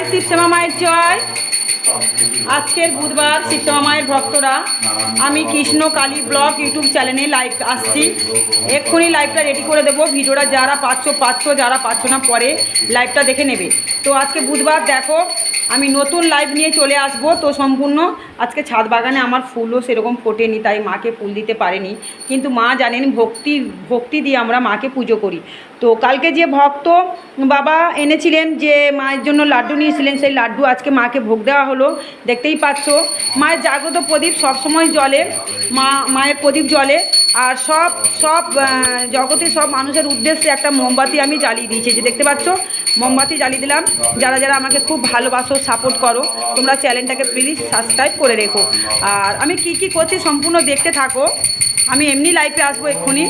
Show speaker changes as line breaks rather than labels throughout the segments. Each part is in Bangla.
জয় শিবশ্যামা মায়ের জয়। আজকের বুধবার শিবশ্যামা মায়ের ভক্তরা, আমি কৃষ্ণ কালী ব্লগ ইউটিউব চ্যানেলে লাইভ আসছি। এক্ষুনি লাইভটা রেডি করে দেবো। ভিডিওটা যারা পাচ্ছ পাচ্ছ, যারা পাচ্ছ না, পরে লাইভটা দেখে নেবে। তো আজকে বুধবার দেখো আমি নতুন লাইভ নিয়ে চলে আসব তো সম্পূর্ণ। আজকে ছাদ বাগানে আমার ফুলও সেরকম ফোটেনি তাই মাকে ফুল দিতে পারেনি। কিন্তু মা জানেন ভক্তি ভক্তি দিয়ে আমরা মাকে পুজো করি। তো কালকে যে ভক্ত বাবা এনেছিলেন যে মায়ের জন্য লাড্ডু নিয়েছিলেন সেই লাড্ডু আজকে মাকে ভোগ দেওয়া হলো। দেখতেই পাচ্ছ মায়ের জাগ্রত প্রদীপ সবসময় জলে মা মায়ের প্রদীপ জলে। আর সব সব আহ, জগতের সব মানুষের উদ্দেশ্যে একটা মোমবাতি আমি জ্বালিয়ে দিয়েছি যে দেখতে পাচ্ছ? মোমবাতি জ্বালিয়ে দিলাম। যারা যারা আমাকে খুব ভালোবাসো সাপোর্ট করো, তোমরা চ্যানেলটাকে প্লিজ সাবস্ক্রাইব করে রেখো। আর আমি কি কি করছি সম্পূর্ণ দেখতে থাকো। আমি এমনি লাইফে আসব এক্ষুনি।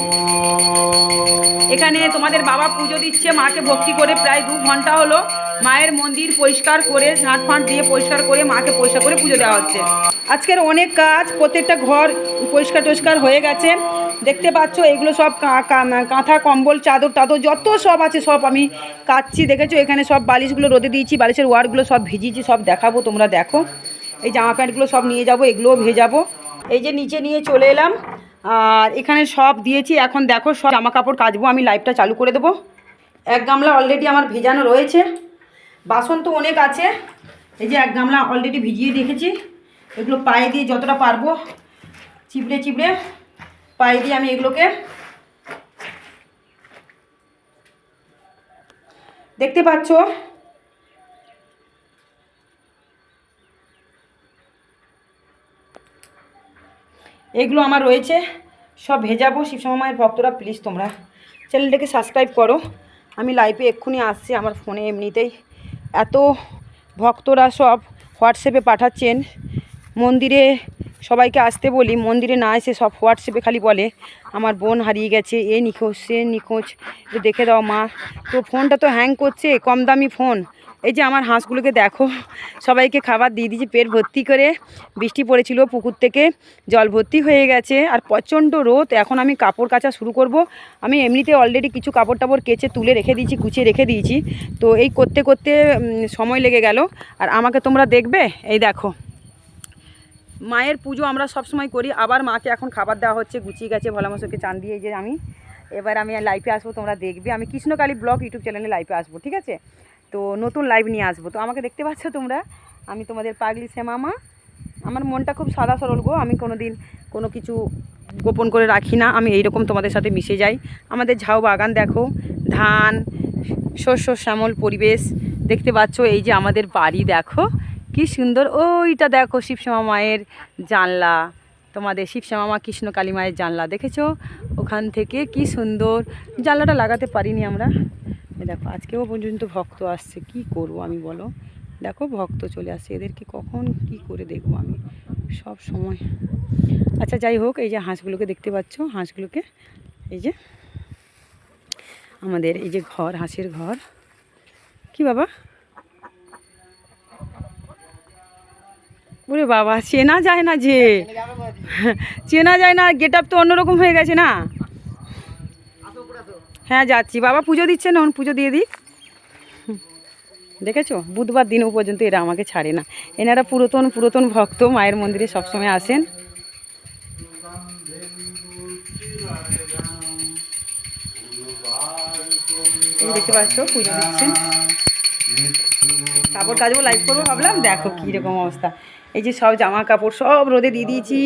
এখানে তোমাদের বাবা পুজো দিচ্ছে, মাকে ভক্তি করে প্রায় দু ঘণ্টা হলো মায়ের মন্দির পরিষ্কার করে ঝাঁট ফাঁট দিয়ে পরিষ্কার করে, মাকে পরিষ্কার করে পুজো দেওয়া হচ্ছে। আজকের অনেক কাজ, প্রত্যেকটা ঘর পরিষ্কার টরিষ্কার হয়ে গেছে। দেখতে পাচ্ছ, এগুলো সব কাঁথা, কম্বল, চাদর টাদর, যত সব আছে সব আমি কাচ্ছি দেখেছ, এখানে সব বালিশগুলো রোদে দিয়েছি, বালিশের ওয়ারগুলো সব ভিজিয়েছি, সব দেখাবো, তোমরা দেখো। এই জামা প্যান্টগুলো সব নিয়ে যাব, এগুলোও ভেজাবো। এই যে নিচে নিয়ে চলে এলাম। আর এখানে সব দিয়েছি। এখন দেখো সব জামা কাপড় কাচবো, আমি লাইভটা চালু করে দেবো। এক গামলা অলরেডি আমার ভেজানো রয়েছে। বাসন তো অনেক আছে। এই যে এক গামলা অলরেডি ভিজিয়ে রেখেছি। এগুলো পায়ে দিয়ে যতটা পারব চিপড়ে চিপড়ে পায়ে দিয়ে আমি এগুলোকে দেখতে পাচ্ছ? এগুলো আমার রয়েছে। সব ভেজাবো মায়ের ভক্তরা প্লিজ তোমরা। চ্যানেলটাকে সাবস্ক্রাইব করো। আমি লাইভে এক্ষুনি আসছি আমার ফোনে এমনিতেই। এত ভক্তরা সব হোয়াটসঅ্যাপে পাঠাচ্ছেন। মন্দিরে সবাইকে আসতে বলি, মন্দিরে না এসে সব হোয়াটসঅ্যাপে খালি বলে, আমার বোন হারিয়ে গেছে, এ নিখোঁজ, সে নিখোঁজ দেখে দাও মা। তো ফোনটা তো হ্যাং করছে, কম দামি ফোন এই যে আমার হাঁসগুলোকে দেখো, সবাইকে খাবার দিয়ে দিয়েছি, পেট ভর্তি করে। বৃষ্টি পড়েছিল পুকুর থেকে, জল ভর্তি হয়ে গেছে, আর প্রচণ্ড রোদ। এখন আমি কাপড় কাচা শুরু করব। আমি এমনিতে অলরেডি কিছু কাপড় টাপড় কেচে, তুলে রেখে দিয়েছি, গুছিয়ে রেখে দিয়েছি। তো এই করতে করতে সময় লেগে গেল। আর আমাকে তোমরা দেখবে? এই দেখো। মায়ের পুজো আমরা সব সময় করি, আবার মাকে এখন খাবার দেওয়া হচ্ছে, গুছিয়ে গেছে, ভোলা চান দিয়ে যে আমি। এবার আমি লাইফে আসব, তোমরা দেখবে। আমি কৃষ্ণকালী ব্লগ ইউটিউব চ্যানেলে লাইফে আসব, ঠিক আছে? তো নতুন লাইভ নিয়ে আসব। তো আমাকে দেখতে পাচ্ছ তোমরা? আমি তোমাদের পাগলি শ্যামামা আমার মনটা খুব সাদা সরল গো। আমি কোনো দিন কোনো কিছু গোপন করে রাখি না। আমি এইরকম তোমাদের সাথে মিশে যাই। আমাদের ঝাউ বাগান দেখো। ধান, শস্য, শ্যামল পরিবেশ। দেখতে পাচ্ছ এই যে আমাদের বাড়ি দেখো। কি সুন্দর। ওইটা দেখো শিবশ্যামা মায়ের জানলা। তোমাদের শিবশ্যামা মা কৃষ্ণ কালী মায়ের জানলা। দেখেছ? ওখান থেকে কি সুন্দর। জানলাটা লাগাতে পারিনি আমরা। দেখো, আজকেও পর্যন্ত ভক্ত আসছে, কি করব আমি বলো? দেখো, ভক্ত চলে আসছে, এদেরকে কখন কি করে দেখব আমি? সব সময়। আচ্ছা যাই হোক, এই যে হাঁসগুলোকে দেখতে পাচ্ছ, হাঁসগুলোকে, এই যে আমাদের এই যে ঘর, হাঁসের ঘর। কি বাবা? ওরে বাবা, চেনা যায় না যে? চেনা যায় না, গেট আপ তো অন্যরকম হয়ে গেছে না? হ্যাঁ যাচ্ছি। বাবা পুজো দিচ্ছে না পুজো দিয়ে দিই। দেখেছ? বুধবার দিনও পর্যন্ত এরা আমাকে ছাড়ে না। এনারা পুরাতন পুরাতন ভক্ত, মায়ের মন্দিরে সবসময় আসেন। দেখতে পাচ্ছ, পুজো দিচ্ছেন। তারপর কাচবো লাইভ করব, ভাবলাম দেখো কীরকম অবস্থা। এই যে সব জামা কাপড় সব রোদে দিয়ে দিয়েছি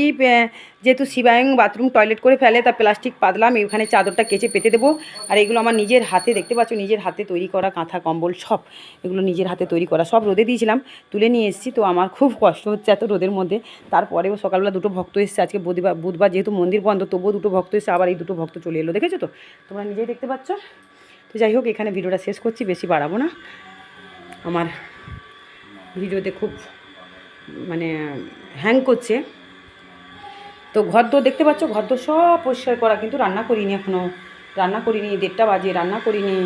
যেহেতু শিবায়ং বাথরুম টয়লেট করে ফেলে, তা প্লাস্টিক পাতলাম এখানে চাদরটা কেচে পেতে দেবো। আর এগুলো আমার নিজের হাতে, দেখতে পাচ্ছ, নিজের হাতে তৈরি করা কাঁথা, কম্বল, সব এগুলো নিজের হাতে তৈরি করা, সব রোদে দিয়েছিলাম, তুলে নিয়ে এসেছি, তো আমার খুব কষ্ট হচ্ছে এত রোদের মধ্যে। তারপরেও সকালবেলা দুটো ভক্ত এসেছে, আজকে বুধবার বুধবার যেহেতু মন্দির বন্ধ, তবুও দুটো ভক্ত এসেছে, আবার এই দুটো ভক্ত চলে এলো, দেখেছ তো? তোমরা নিজেই দেখতে পাচ্ছ। তো যাই হোক, এখানে ভিডিওটা শেষ করছি, বেশি বাড়াবো না। আমার ভিডিওতে খুব মানে হ্যাং করছে। তো ঘর তো দেখতে পাচ্ছ, ঘর তো সব পরিষ্কার করা, কিন্তু রান্না করিনি এখনও রান্না করিনি, দেড়টা বাজে, রান্না করিনি।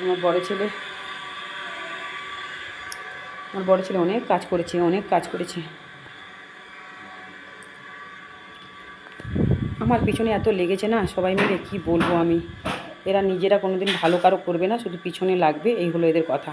আমার বড় ছেলে, আমার বড় ছেলে অনেক কাজ করেছে, অনেক কাজ করেছে। আমার পিছনে এত লেগেছে না, সবাই মিলে কি বলব আমি? এরা নিজেরা কোনোদিন ভালো কারও করবে না, শুধু পিছনে লাগবে, এই হলো এদের কথা।